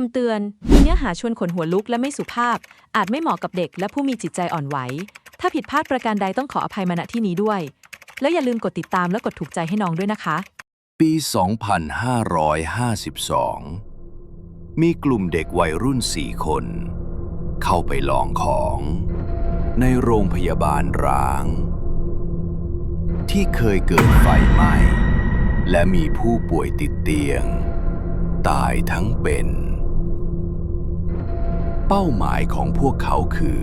คำเตือนมีเนื้อหาชวนขนหัวลุกและไม่สุภาพ อาจไม่เหมาะกับเด็กและผู้มีจิตใจอ่อนไหว ถ้าผิดพลาดประการใดต้องขออภัยมาณที่นี้ด้วย แล้วอย่าลืมกดติดตามและกดถูกใจให้น้องด้วยนะคะ ปี 2552 มีกลุ่มเด็กวัยรุ่นสี่คน เข้าไปลองของ ในโรงพยาบาลร้าง ที่เคยเกิดไฟไหม้ และมีผู้ป่วยติดเตียง ตายทั้งเป็น เป้าหมายของพวกเขาคือ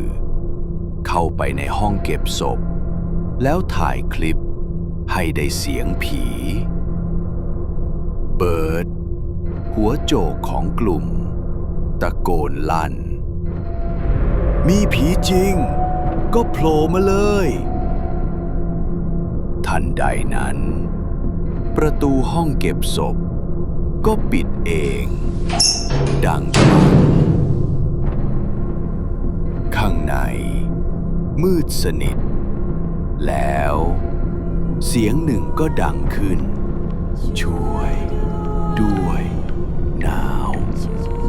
เข้าไปในห้องเก็บศพ แล้วถ่ายคลิปให้ได้เสียงผี เบิร์ด หัวโจกของกลุ่ม ตะโกนลั่น มีผีจริง ก็โผล่มาเลย ทันใดนั้น ประตูห้องเก็บศพ ก็ปิดเอง ดังปังข้างใน มืดสนิท แล้ว เสียงหนึ่งก็ดังขึ้น ช่วย ด้วย หนาว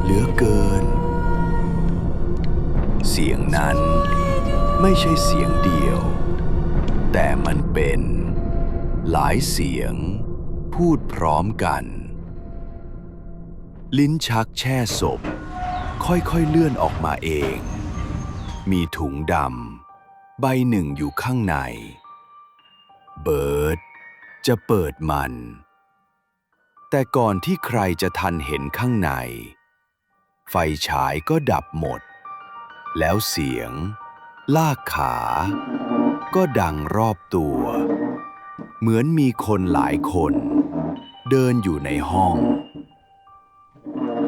เหลือเกิน เสียงนั้นไม่ใช่เสียงเดียว แต่มันเป็น หลายเสียง พูดพร้อมกัน ลิ้นชักแช่ศพ ค่อยๆเลื่อนออกมาเอง มีถุงดำใบหนึ่งอยู่ข้างใน เบิร์ดจะเปิดมัน แต่ก่อนที่ใครจะทันเห็นข้างใน ไฟฉายก็ดับหมด แล้วเสียง ลากขา ก็ดังรอบตัว เหมือนมีคนหลายคน เดินอยู่ในห้อง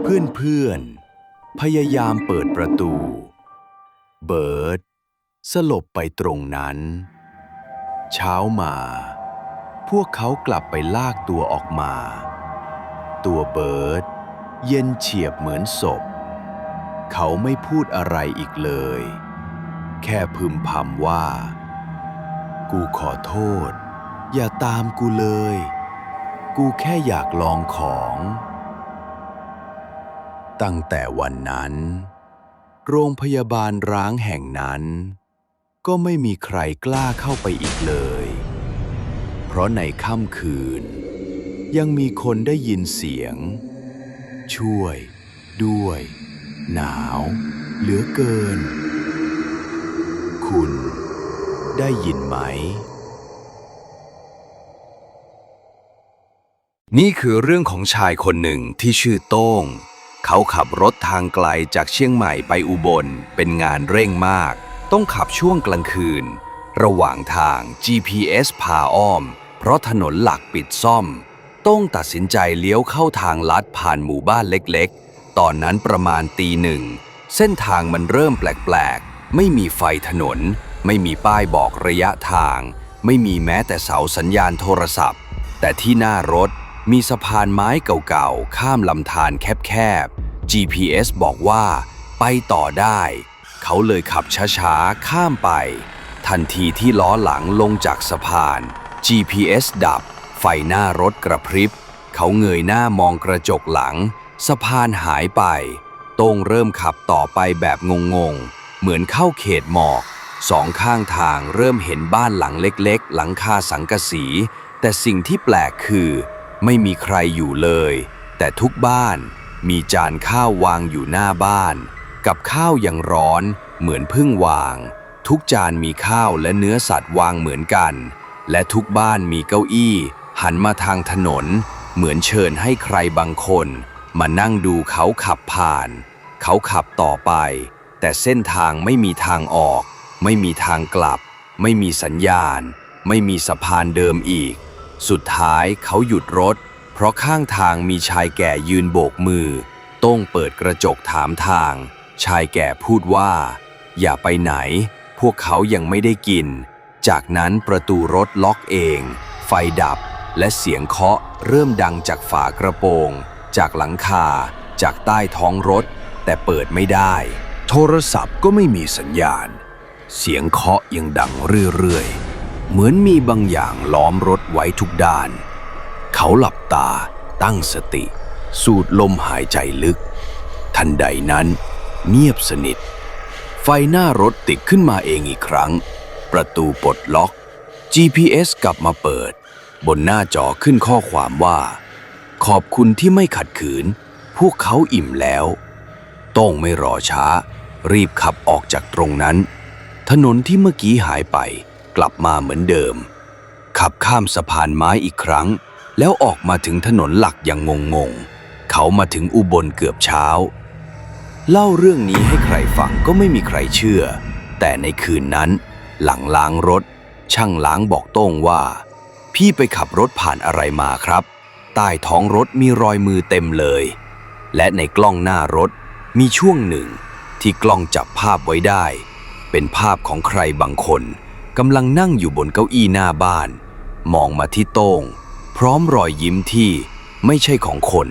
เพื่อนๆพยายามเปิดประตู เบิร์ดสลบไปตรงนั้น เช้ามา พวกเขากลับไปลากตัวออกมา ตัวเบิร์ดเย็นเฉียบเหมือนศพ เขาไม่พูดอะไรอีกเลย แค่พึมพำว่า กูขอโทษ อย่าตามกูเลย กูแค่อยากลองของ ตั้งแต่วันนั้น โรงพยาบาลร้างแห่งนั้น ก็ไม่มีใครกล้าเข้าไปอีกเลย เพราะในค่ำคืน ยังมีคนได้ยินเสียง ช่วย ด้วย หนาว เหลือเกิน คุณได้ยินไหม นี่คือเรื่องของชายคนหนึ่งที่ชื่อโต้ง เขาขับรถทางไกลจากเชียงใหม่ไปอุบลเป็นงานเร่งมาก ต้องขับช่วงกลางคืน ระหว่างทาง GPS พาอ้อม เพราะถนนหลักปิดซ่อม ต้องตัดสินใจเลี้ยวเข้าทางลัดผ่านหมู่บ้านเล็กๆ ตอนนั้นประมาณตีหนึ่ง เส้นทางมันเริ่มแปลกๆ ไม่มีไฟถนน ไม่มีป้ายบอกระยะทาง ไม่มีแม้แต่เสาสัญญาณโทรศัพท์ แต่ที่หน้ารถ มีสะพานไม้เก่าๆ ข้ามลำธารแคบๆ GPS บอกว่าไปต่อได้ เขาเลยขับช้าๆ ข้ามไป ทันทีที่ล้อหลังลงจากสะพาน GPS ดับ ไฟหน้ารถกระพริบ เขาเงยหน้ามองกระจกหลัง สะพานหายไป โต้งเริ่มขับต่อไปแบบงงๆ เหมือนเข้าเขตหมอก สองข้างทางเริ่มเห็นบ้านหลังเล็กๆ หลังคาสังกะสี แต่สิ่งที่แปลกคือ ไม่มีใครอยู่เลย แต่ทุกบ้านมีจานข้าววางอยู่หน้าบ้าน กับข้าวยังร้อนเหมือนเพึ่งวาง ทุกจานมีข้าวและเนื้อสัตว์วางเหมือนกัน และทุกบ้านมีเก้าอี้ หันมาทางถนน เหมือนเชิญให้ใครบางคน มานั่งดูเขาขับผ่าน เขาขับต่อไป แต่เส้นทางไม่มีทางออก ไม่มีทางกลับ ไม่มีสัญญาณ ไม่มีสะพานเดิมอีก สุดท้ายเขาหยุดรถ เพราะข้างทางมีชายแก่ยืนโบกมือโต้งเปิดกระจกถามทาง ชายแก่พูดว่า อย่าไปไหน พวกเขายังไม่ได้กิน จากนั้นประตูรถล็อกเอง ไฟดับ และเสียงเคาะเริ่มดังจากฝากระโปรง จากหลังคา จากใต้ท้องรถ แต่เปิดไม่ได้ โทรศัพท์ก็ไม่มีสัญญาณ เสียงเคาะยังดังเรื่อยๆ เหมือนมีบางอย่างล้อมรถไว้ทุกด้าน เขาหลับตาตั้งสติ สูดลมหายใจลึก ทันใดนั้น เงียบสนิท ไฟหน้ารถติดขึ้นมาเองอีกครั้ง ประตูปลดล็อก GPS กลับมาเปิด บนหน้าจอขึ้นข้อความว่า ขอบคุณที่ไม่ขัดขืน พวกเขาอิ่มแล้วต้องไม่รอช้า รีบขับออกจากตรงนั้น ถนนที่เมื่อกี้หายไป ลับมาเหมือนเดิม ขับข้ามสะพานไม้อีกครั้ง แล้วออกมาถึงถนนหลักอย่างงงๆเขามาถึงอุบลเกือบเช้า เล่าเรื่องนี้ให้ใครฟังก็ไม่มีใครเชื่อ แต่ในคืนนั้น หลังล้างรถ ช่างล้างบอกโต้งว่า พี่ไปขับรถผ่านอะไรมาครับ ใต้ท้องรถมีรอยมือเต็มเลย และในกล้องหน้ารถมีช่วงหนึ่งที่กล้องจับภาพไว้ได้ เป็นภาพของใครบางคน กำลังนั่งอยู่บนเก้าอี้หน้าบ้าน มองมาที่โต้ง พร้อมรอยยิ้มที่ไม่ใช่ของคน